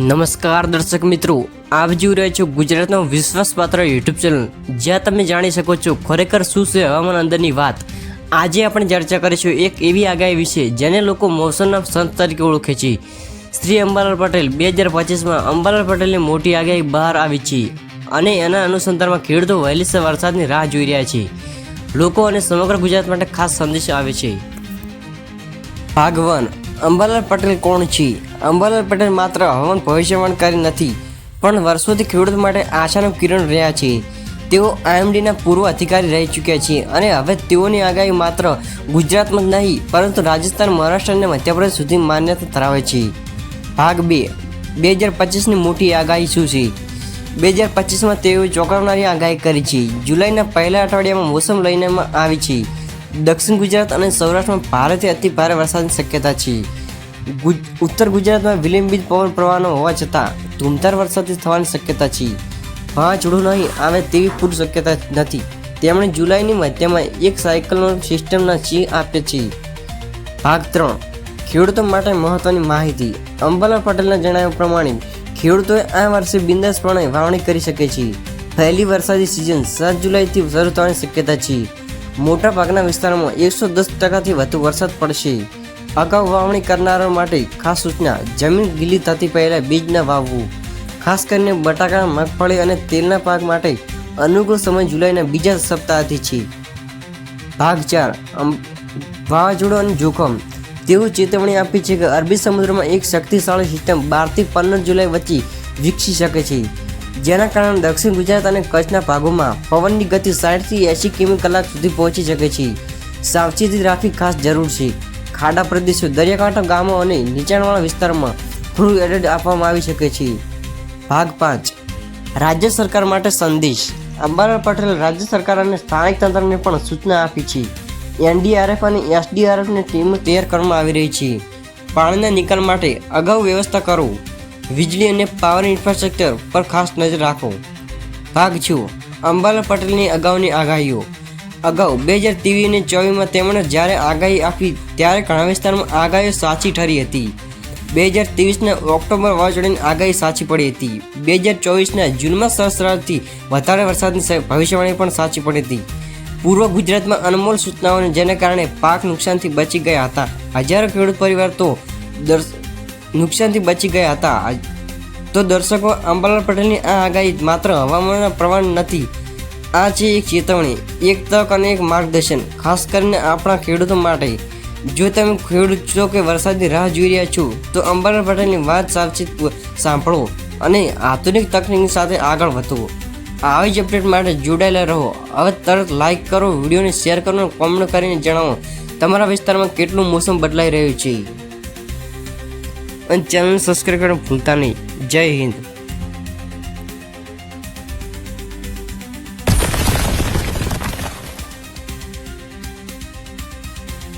નમસ્કાર દર્શક મિત્રો, આપ જોઈ રહ્યા છો ગુજરાતનો વિશ્વાસપાત્ર યુટ્યુબ ચેનલ. જ્યાં તમે જાણી શકો છો ખરેખર શું છે હવામાન અંદરની વાત. આજે આપણે ચર્ચા કરીશું એક એવી આગાહી વિશે જેને લોકો મોસમના સંત તરીકે ઓળખે છે. શ્રી અંબાલાલ પટેલ બે હજાર પચીસમાં અંબાલાલ પટેલની મોટી આગાહી બહાર આવી છે અને એના અનુસંધાનમાં ખેડૂતો વહેલી વરસાદની રાહ જોઈ રહ્યા છે. લોકો અને સમગ્ર ગુજરાત માટે ખાસ સંદેશ આવે છે. ભાગ વન અંબાલાલ પટેલ કોણ છે? અંબાલાલ પટેલ માત્ર હવામાન ભવિષ્યવાણકારી નથી, પણ વર્ષોથી ખેડૂત માટે આશાનું કિરણ રહ્યા છે. તેઓ આઈએમડીના પૂર્વ અધિકારી રહી ચૂક્યા છે અને હવે તેઓની આગાહી માત્ર ગુજરાતમાં જ નહીં, પરંતુ રાજસ્થાન, મહારાષ્ટ્ર અને મધ્યપ્રદેશ સુધી માન્યતા ધરાવે છે. ભાગ બે બે હજાર પચીસની મોટી આગાહી શું છે? બે હજાર પચીસમાં તેઓએ ચોંકાવનારી આગાહી કરી છે. જુલાઈના પહેલા અઠવાડિયામાં મોસમ લઈને આવી છે. દક્ષિણ ગુજરાત અને સૌરાષ્ટ્રમાં ભારેથી અતિ ભારે વરસાદની શક્યતા છે. ઉત્તર ગુજરાતમાં વિલંબિત પવન પ્રવાહનો હોવા છતાં ધૂમધાર વરસાદથી થવાની શક્યતા છે. વાવાઝોડું નહીં આવે તેવી પૂરી શક્યતા નથી. તેમણે જુલાઈની મધ્યમાં એક સાયકલનો સિસ્ટમના ચી આપ્યા છે. ભાગ ત્રણ. ખેડૂતો માટે મહત્વની માહિતી. અંબાલાલ પટેલના જણાવ્યા પ્રમાણે ખેડૂતોએ આ વર્ષે બિંદાસપણે વાવણી કરી શકે છે. પહેલી વરસાદી સિઝન સાત જુલાઈથી શરૂ થવાની શક્યતા છે. મોટા ભાગના વિસ્તારોમાં એકસો દસ ટકાથી વધુ વરસાદ પડશે. અગાઉ વાવણી કરનારા માટે ખાસ સૂચના, જમીન ગીલી થતી પહેલાં બીજ વાવવું. ખાસ કરીને બટાકા મગફળી અને તેલના પાક માટે અનુકૂળ સમય જુલાઈના બીજા સપ્તાહથી છે. ભાગ ચાર વાવાઝોડું અને જોખમ. તેવું ચેતવણી આપી છે કે અરબી સમુદ્રમાં એક શક્તિશાળી સિસ્ટમ બારથી પંદર જુલાઈ વચ્ચે વિકસી શકે છે. જેના કારણે દક્ષિણ ગુજરાત અને કચ્છના ભાગોમાં પવનની ગતિ સાઠથી એંશી કિમી કલાક સુધી પહોંચી શકે છે. સાવચેતી રાખવી ખાસ જરૂર છે. ખાડા પ્રદેશો, દરિયાકાંઠા ગામો અને નીચાણવાળા વિસ્તારમાં ફૂલ એલર્ટ આપવામાં આવી શકે છે. ભાગ પાંચ. રાજ્ય સરકાર માટે સંદેશ. અંબાલાલ પટેલ રાજ્ય સરકાર અને સ્થાનિક તંત્રને પણ સૂચના આપી છે. એનડીઆરએફ અને એસડીઆરએફની ટીમો તૈયાર કરવામાં આવી રહી છે. પાણીના નિકાલ માટે અગાઉ વ્યવસ્થા કરો. વીજળી અને પાવર ઇન્ફ્રાસ્ટ્રક્ચર પર ખાસ નજર રાખો. ભાગ છો અંબાલા પટેલની અગાઉની આગાહીઓ. અગાઉ બે હજાર ત્રેવીસ અને ચોવીસમાં તેમણે જ્યારે આગાહી આપી ત્યારે ઘણા વિસ્તારમાં આગાહીઓ સાચી ઠરી હતી. બે હજાર ત્રેવીસના ઓક્ટોબર વાવાઝોડાની આગાહી સાચી પડી હતી. બે હજાર ચોવીસના જૂનમાં સહસ્રારથી વધારે વરસાદની ભવિષ્યવાણી પણ સાચી પડી હતી. પૂર્વ ગુજરાતમાં અનમોલ સૂચનાઓને જેને કારણે પાક નુકસાનથી બચી ગયા હતા. હજારો ખેડૂત પરિવાર તો દર્શ- નુકસાનથી બચી ગયા હતા. તો દર્શકો, અંબાલાલ પટેલની આ આગાહી માત્ર હવામાનના પ્રમાણ નથી. આ છે એક ચેતવણી, એક તક અને એક માર્ગદર્શન, ખાસ કરીને આપણા ખેડૂતો માટે. જો તમે ખેડૂત છો કે વરસાદની રાહ જોઈ રહ્યા છો, તો અંબાલાલ પટેલની વાત સાવચેત સાંભળો અને આધુનિક તકનીક સાથે આગળ વધો. આવી જ અપડેટ માટે જોડાયેલા રહો. હવે તરત લાઈક કરો, વિડીયોને શેર કરો કોમેન્ટ કરીને જણાવો, તમારા વિસ્તારમાં કેટલું મોસમ બદલાઈ રહ્યું છે? અને ચેનલ સબસ્ક્રાઈબ કરવાનું ભૂલતા નહીં. જય હિન્દ.